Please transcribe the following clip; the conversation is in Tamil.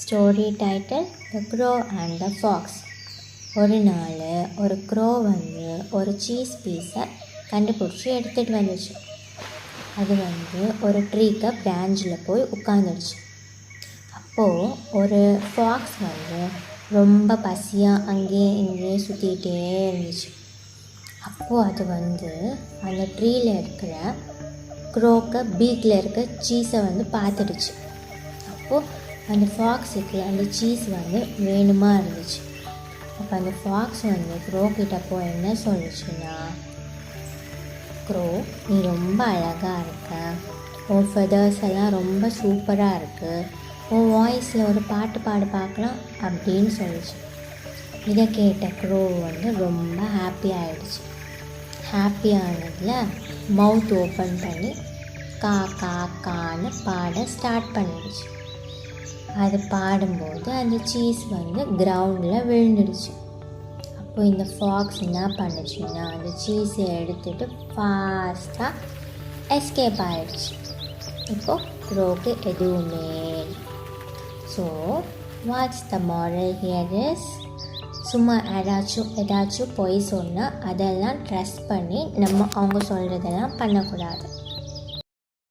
Story title the crow and the fox ஒரு நாள் ஒரு க்ரோ வந்து ஒரு சீஸ் பீஸை கண்டுபிடிச்சி எடுத்துகிட்டு வந்துச்சு. அது வந்து ஒரு ட்ரீக்கு பிராஞ்சில் போய் உட்காந்துடுச்சு அப்போது ஒரு ஃபாக்ஸ் வந்து ரொம்ப பசியாக அங்கேயே இங்கேயே சுற்றிக்கிட்டே இருந்துச்சு. அப்போது அது வந்து அந்த ட்ரீயில் இருக்கிற க்ரோக்க பீக்கில் இருக்க சீஸை வந்து பார்த்துடுச்சு. அப்போது அந்த ஃபாக்ஸுக்கு அந்த சீஸ் வந்து வேணுமா இருந்துச்சு. அப்போ அந்த ஃபாக்ஸ் வந்து க்ரோ கிட்ட போய் என்ன சொல்லுச்சுன்னா க்ரோ நீ ரொம்ப அழகாக இருக்க. உன் ஃபெதர்ஸ் எல்லாம் ரொம்ப சூப்பராக இருக்குது உன் வாய்ஸில் ஒரு பாட்டு பாடு பார்க்கலாம் அப்படின்னு சொல்லிச்சு. இதை கேட்ட க்ரோ வந்து ரொம்ப ஹாப்பி ஆகிடுச்சு ஹாப்பி ஆனதில் மவுத் ஓப்பன் பண்ணி கா கா கான்னு பாட ஸ்டார்ட் பண்ணிடுச்சு. அது பாடும்போது அந்த சீஸ் வந்து கிரவுண்டில் விழுந்துடுச்சு. அப்போ இந்த ஃபாக்ஸ் என்ன பண்ணுச்சுன்னா அந்த சீஸை எடுத்துட்டு ஃபாஸ்ட்டாக எஸ்கேப் ஆகிடுச்சு இப்போ க்ரோக்கு எதுவுமே so what's the moral here is சும்மா ஏதாச்சும் ஏதாச்சும் பொய் சொன்னால் அதெல்லாம் ட்ரெஸ் பண்ணி நம்ம அவங்க சொல்கிறதெல்லாம் பண்ணக்கூடாது.